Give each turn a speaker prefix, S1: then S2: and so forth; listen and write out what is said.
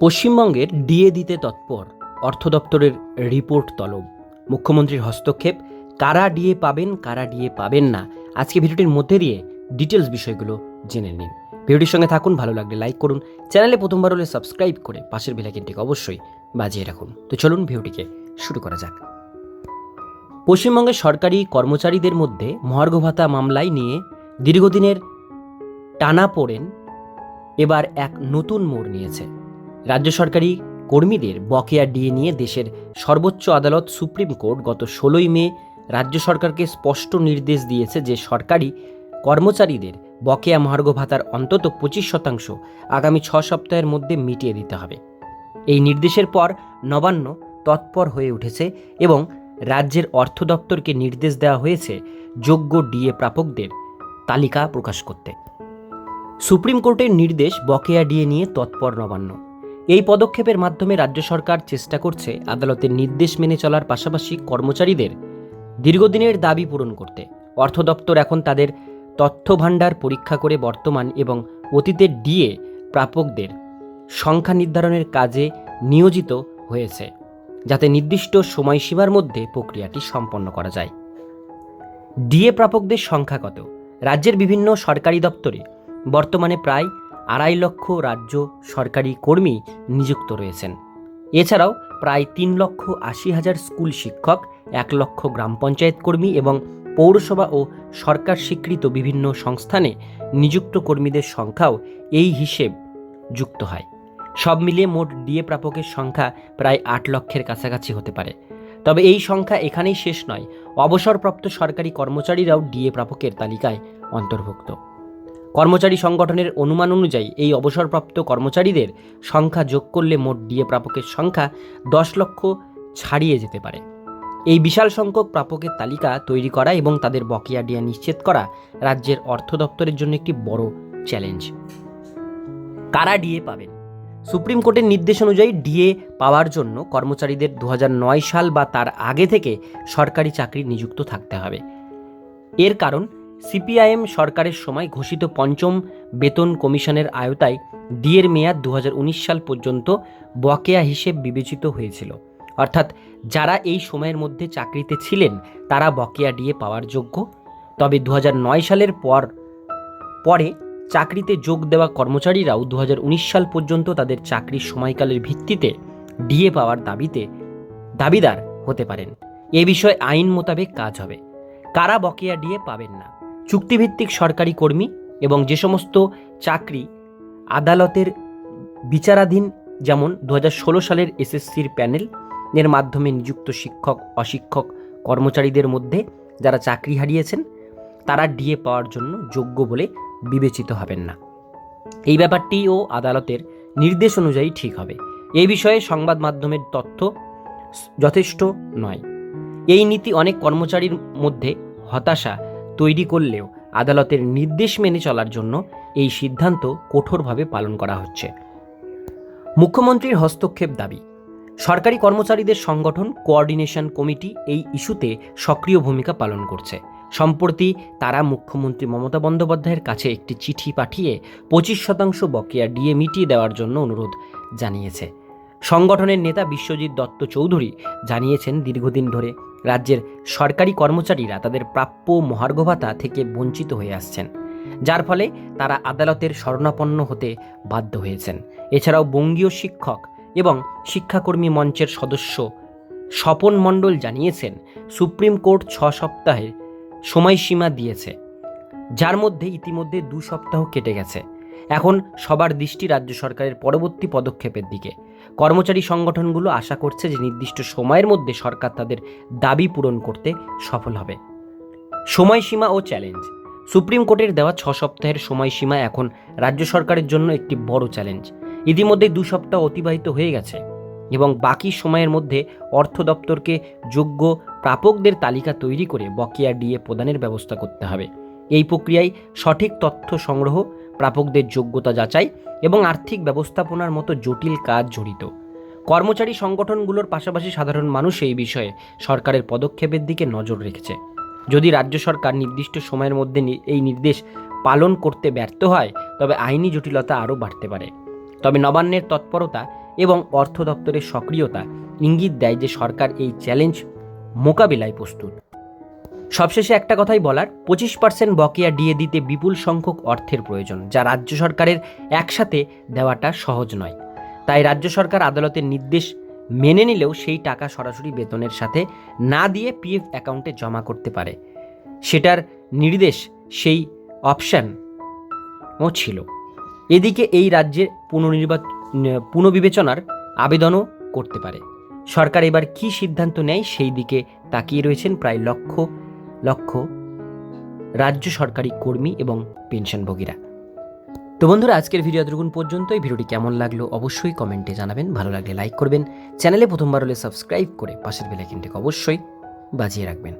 S1: পশ্চিমবঙ্গের ডিএ দিতে তৎপর অর্থ দপ্তরের রিপোর্ট তলব। মুখ্যমন্ত্রীর হস্তক্ষেপ, কারা ডিএ পাবেন, কারা ডিএ পাবেন না? আজকে ভিডিওটির মধ্যে দিয়ে ডিটেলস বিষয়গুলো জেনে নিন। ভিডিওটির সঙ্গে থাকুন, ভালো লাগলে লাইক করুন। চ্যানেলে প্রথমবার হলে সাবস্ক্রাইব করে পাশের বেলাইকেনটিকে অবশ্যই বাজিয়ে রাখুন। তো চলুন ভিডিওটিকে শুরু করা যাক। পশ্চিমবঙ্গের সরকারি কর্মচারীদের মধ্যে মহার্ঘ ভাতা মামলায় নিয়ে দীর্ঘদিনের টানা পড়েন এবার এক নতুন মোড় নিয়েছে। রাজ্য সরকারি কর্মীদের বকেয়া ডিএ নিয়ে দেশের সর্বোচ্চ আদালত সুপ্রিম কোর্ট গত ষোলোই মে রাজ্য সরকারকে স্পষ্ট নির্দেশ দিয়েছে যে সরকারি কর্মচারীদের বকেয়া মহার্ঘ ভাতার অন্তত পঁচিশ শতাংশ আগামী ছ সপ্তাহের মধ্যে মিটিয়ে দিতে হবে। এই নির্দেশের পর নবান্ন তৎপর হয়ে উঠেছে এবং রাজ্যের অর্থ দপ্তরকে নির্দেশ দেওয়া হয়েছে যোগ্য ডিএ প্রাপকদের তালিকা প্রকাশ করতে। সুপ্রিম কোর্টের নির্দেশ বকেয়া ডিএ নিয়ে তৎপর নবান্ন। এই পদক্ষেপের মাধ্যমে রাজ্য সরকার চেষ্টা করছে আদালতের নির্দেশ মেনে চলার পাশাপাশি কর্মচারীদের দীর্ঘদিনের দাবি পূরণ করতে। অর্থ দপ্তর এখন তাদের তথ্য ভাণ্ডার পরীক্ষা করে বর্তমান এবং অতীতের ডিএ প্রাপকদের সংখ্যা নির্ধারণের কাজে নিয়োজিত হয়েছে, যাতে নির্দিষ্ট সময়সীমার মধ্যে প্রক্রিয়াটি সম্পন্ন করা যায়। ডিএ প্রাপকদের সংখ্যা কত? রাজ্যের বিভিন্ন সরকারি দপ্তরে বর্তমানে প্রায় আড়াই লক্ষ রাজ্য সরকারি কর্মী নিযুক্ত রয়েছেন। এছাড়াও প্রায় তিন লক্ষ আশি হাজার স্কুল শিক্ষক, এক লক্ষ গ্রাম পঞ্চায়েত কর্মী এবং পৌরসভা ও সরকার স্বীকৃত বিভিন্ন সংস্থানে নিযুক্ত কর্মীদের সংখ্যাও এই হিসেব যুক্ত হয়। সব মিলিয়ে মোট ডিএ প্রাপকের সংখ্যা প্রায় আট লক্ষের কাছাকাছি হতে পারে। তবে এই সংখ্যা এখানেই শেষ নয়, অবসরপ্রাপ্ত সরকারি কর্মচারীরাও ডিএ প্রাপকের তালিকায় অন্তর্ভুক্ত। কর্মচারী সংগঠনের অনুমান অনুযায়ী এই অবসরপ্রাপ্ত কর্মচারীদের সংখ্যা যোগ করলে মোট ডিএ প্রাপকের সংখ্যা দশ লক্ষ ছাড়িয়ে যেতে পারে। এই বিশাল সংখ্যক প্রাপকের তালিকা তৈরি করা এবং তাদের বকেয়া ডিয়া নিশ্চিত করা রাজ্যের অর্থ দপ্তরের জন্য একটি বড় চ্যালেঞ্জ। কারা ডিএ পাবেন? সুপ্রিম কোর্টের নির্দেশ অনুযায়ী ডিএ পাওয়ার জন্য কর্মচারীদের দু হাজার নয় সাল বা তার আগে থেকে সরকারি চাকরি নিযুক্ত থাকতে হবে। এর কারণ সিপিআইএম সরকারের সময় ঘোষিত পঞ্চম বেতন কমিশনের আয়তায় ডিএর মেয়াদ দু হাজার উনিশ সাল পর্যন্ত বকেয়া হিসেব বিবেচিত হয়েছিল। অর্থাৎ যারা এই সময়ের মধ্যে চাকরিতে ছিলেন, তারা বকেয়া ডিএ পাওয়ার যোগ্য। তবে দু হাজার নয় সালের পর, পরে চাকরিতে যোগ দেওয়া কর্মচারীরাও দু হাজার উনিশ সাল পর্যন্ত তাদের চাকরির সময়কালের ভিত্তিতে ডিএ পাওয়ার দাবিতে দাবিদার হতে পারেন। এ বিষয়ে আইন মোতাবেক কাজ হবে। কারা বকেয়া ডিএ পাবেন না? চুক্তিভিত্তিক সরকারি কর্মী এবং যে সমস্ত চাকরি আদালতের বিচারাধীন, যেমন দু হাজার ষোলো সালের এসএসসির প্যানেল, এর মাধ্যমে নিযুক্ত শিক্ষক, অশিক্ষক, কর্মচারীদের মধ্যে যারা চাকরি হারিয়েছেন, তারা ডিএ পাওয়ার জন্য যোগ্য বলে বিবেচিত হবেন না। এই ব্যাপারটিও আদালতের নির্দেশ অনুযায়ী ঠিক হবে। এই বিষয়ে সংবাদ মাধ্যমের তথ্য যথেষ্ট নয়। এই নীতি অনেক কর্মচারীর মধ্যে হতাশা তৈরি করলেও আদালতের নির্দেশ মেনে চলার জন্য এই সিদ্ধান্ত কঠোরভাবে পালন করা হচ্ছে। মুখ্যমন্ত্রীর হস্তক্ষেপ দাবি, সরকারি কর্মচারীদের সংগঠন কোঅর্ডিনেশন কমিটি এই ইস্যুতে সক্রিয় ভূমিকা পালন করছে। সম্প্রতি তারা মুখ্যমন্ত্রী মমতা বন্দ্যোপাধ্যায়ের কাছে একটি চিঠি পাঠিয়ে পঁচিশ শতাংশ বকেয়া ডিএ মিটিয়ে দেওয়ার জন্য অনুরোধ জানিয়েছে। সংগঠনের নেতা বিশ্বজিৎ দত্ত চৌধুরী জানিয়েছেন, দীর্ঘদিন ধরে রাজ্যের সরকারি কর্মচারীরা তাদের প্রাপ্য মহার্ঘ ভাতা থেকে বঞ্চিত হয়ে আসছেন। যার ফলে তারা আদালতের শরণাপন্ন হতে বাধ্য হয়েছেন। এছাড়াও বঙ্গীয় শিক্ষক এবং শিক্ষাকর্মী মঞ্চের সদস্য স্বপন মণ্ডল জানিয়েছেন, সুপ্রিম কোর্ট ছ সপ্তাহে সময়সীমা দিয়েছে, যার মধ্যে ইতিমধ্যে দু সপ্তাহ কেটে গেছে। এখন সবার দৃষ্টি রাজ্য সরকারের পরবর্তী পদক্ষেপের দিকে। কর্মচারী সংগঠনগুলো আশা করছে যে নির্দিষ্ট সময়ের মধ্যে সরকার তাদের দাবি পূরণ করতে সফল হবে। সময়সীমা ও চ্যালেঞ্জ। সুপ্রিম কোর্টের দেওয়া ছ সপ্তাহের সময়সীমা এখন রাজ্য সরকারের জন্য একটি বড় চ্যালেঞ্জ। ইতিমধ্যে দু সপ্তাহ অতিবাহিত হয়ে গেছে এবং বাকি সময়ের মধ্যে অর্থ দপ্তরকে যোগ্য প্রাপকদের তালিকা তৈরি করে বকেয়া ডিএ প্রদানের ব্যবস্থা করতে হবে। এই প্রক্রিয়ায় সঠিক তথ্য সংগ্রহ প্রাপকদের যোগ্যতা যাচাই এবং আর্থিক ব্যবস্থাপনার মতো জটিল কাজ জড়িত। কর্মচারী সংগঠনগুলোর পাশাপাশি সাধারণ মানুষ এই বিষয়ে সরকারের পদক্ষেপের দিকে নজর রেখেছে। যদি রাজ্য সরকার নির্দিষ্ট সময়ের মধ্যে এই নির্দেশ পালন করতে ব্যর্থ হয়, তবে আইনি জটিলতা আরও বাড়তে পারে। তবে নবান্নের তৎপরতা এবং অর্থ দপ্তরের সক্রিয়তা ইঙ্গিত দেয় যে সরকার এই চ্যালেঞ্জ মোকাবিলায় প্রস্তুত। সবশেষে একটা কথাই বলার, পঁচিশ পার্সেন্ট বকেয়া ডিএ দিতে বিপুল সংখ্যক অর্থের প্রয়োজন, যা রাজ্য সরকারের একসাথে দেওয়াটা সহজ নয়। তাই রাজ্য সরকার আদালতের নির্দেশ মেনে নিলেও সেই টাকা সরাসরি বেতনের সাথে না দিয়ে পিএফ অ্যাকাউন্টে জমা করতে পারে। সেটার নির্দেশ সেই অপশানও ছিল। এদিকে এই রাজ্যে পুনর্নির্বাচ, পুনর্বিবেচনার আবেদনও করতে পারে। সরকার এবার কী সিদ্ধান্ত নেয় সেই দিকে তাকিয়ে রয়েছেন প্রায় লক্ষ লক্ষ রাজ্য সরকারি কর্মী এবং পেনশনভোগীরা। তো বন্ধুরা, আজকের ভিডিও এতটুকুন পর্যন্ত এই ভিডিওটি কেমন লাগল অবশ্যই কমেন্টে জানাবেন। ভালো লাগলে লাইক করবেন। চ্যানেলে প্রথমবার হলে সাবস্ক্রাইব করে পাশের বেলাইকিনটিকে অবশ্যই বাজিয়ে রাখবেন।